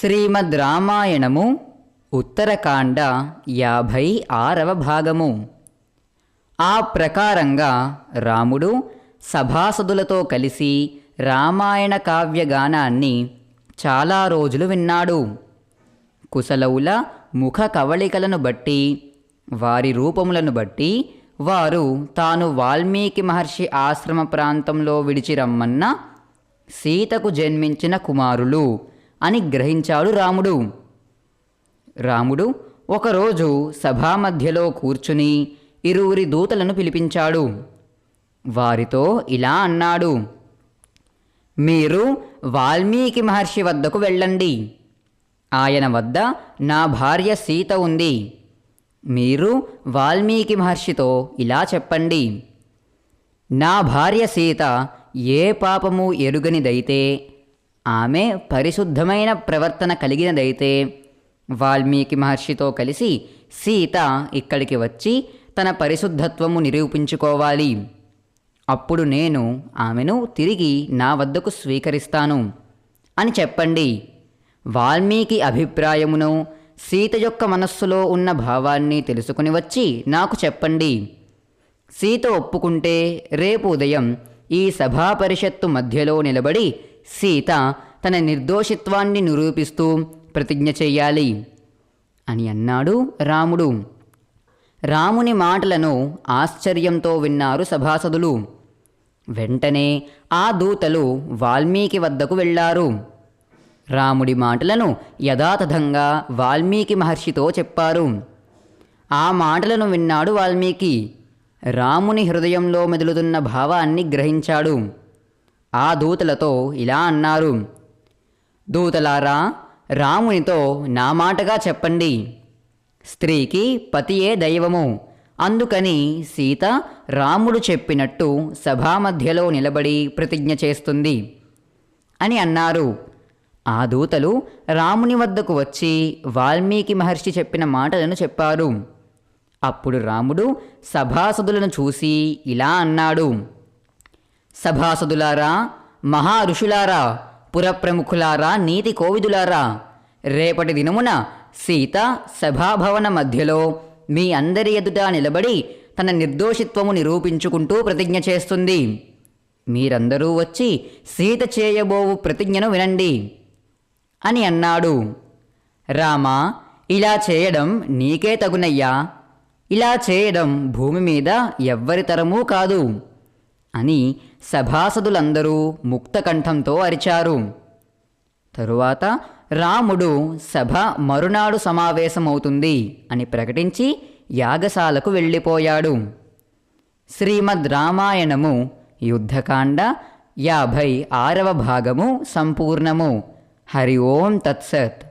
శ్రీమద్ రామాయణము ఉత్తరకాండ యాభై ఆరవ భాగము. ఆ ప్రకారంగా రాముడు సభాసదులతో కలిసి రామాయణ కావ్యగానాన్ని చాలా రోజులు విన్నాడు. కుశలవుల ముఖ కవళికలను బట్టి వారి రూపములను బట్టి వారు తాను వాల్మీకి మహర్షి ఆశ్రమ ప్రాంతంలో విడిచి రమ్మన్న సీతకు జన్మించిన కుమారులు. అని గ్రహించాడు రాముడు. రాముడు ఒకరోజు సభామధ్యలో కూర్చుని ఇరువురి దూతలను పిలిపించాడు. వారితో ఇలా అన్నాడు. మీరు వాల్మీకి మహర్షి వద్దకు వెళ్ళండి. ఆయన వద్ద నా భార్య సీత ఉంది. మీరు వాల్మీకి మహర్షితో ఇలా చెప్పండి. నా భార్య సీత ఏ పాపము ఎరుగనిదైతే ఆమె పరిశుద్ధమైన ప్రవర్తన కలిగినదైతే వాల్మీకి మహర్షితో కలిసి సీత ఇక్కడికి వచ్చి తన పరిశుద్ధత్వము నిరూపించుకోవాలి. అప్పుడు నేను ఆమెను తిరిగి నా వద్దకు స్వీకరిస్తాను. అని చెప్పండి. వాల్మీకి అభిప్రాయమును సీత యొక్క మనస్సులో ఉన్న భావాన్ని తెలుసుకుని వచ్చి నాకు చెప్పండి. సీత ఒప్పుకుంటే రేపు ఉదయం ఈ సభా పరిషత్తు మధ్యలో నిలబడి సీత తన నిర్దోషిత్వాన్ని నిరూపిస్తూ ప్రతిజ్ఞ చెయ్యాలి అని అన్నాడు రాముడు. రాముని మాటలను ఆశ్చర్యంతో విన్నారు సభాసదులు. వెంటనే ఆ దూతలు వాల్మీకి వద్దకు వెళ్ళారు. రాముడి మాటలను యథాతథంగా వాల్మీకి మహర్షితో చెప్పారు. ఆ మాటలను విన్నాడు వాల్మీకి. రాముని హృదయంలో మెదులుతున్న భావాన్ని గ్రహించాడు. ఆ దూతలతో ఇలా అన్నారు దూతలారా రామునితో నా మాటగా చెప్పండి. స్త్రీకి పతియే దైవము. అందుకని సీత రాముడు చెప్పినట్టు సభామధ్యలో నిలబడి ప్రతిజ్ఞ చేస్తుంది అని అన్నారు. ఆ దూతలు రాముని వద్దకు వచ్చి వాల్మీకి మహర్షి చెప్పిన మాటలను చెప్పారు. అప్పుడు రాముడు సభాసదులను చూసి ఇలా అన్నాడు సభాసదులారా మహా ఋషులారా పురప్రముఖులారా నీతి కోవిదులారా రేపటి దినమున సీత సభాభవన మధ్యలో మీ అందరి ఎదుట నిలబడి తన నిర్దోషిత్వము నిరూపించుకుంటూ ప్రతిజ్ఞ చేస్తుంది. మీరందరూ వచ్చి సీత చేయబోవు ప్రతిజ్ఞను వినండి. అని అన్నాడు. రామా ఇలా చేయడం నీకే తగునయ్యా. ఇలా చేయడం భూమి మీద ఎవ్వరి తరమూ కాదు. అని సభాసదులందరూ ముక్తకంఠంతో అరిచారు. తరువాత రాముడు సభ మరునాడు సమావేశమవుతుంది అని ప్రకటించి యాగశాలకు వెళ్ళిపోయాడు. శ్రీమద్ రామాయణము యుద్ధకాండ యాభై ఆరవ భాగము సంపూర్ణము. హరి ఓం తత్సత్.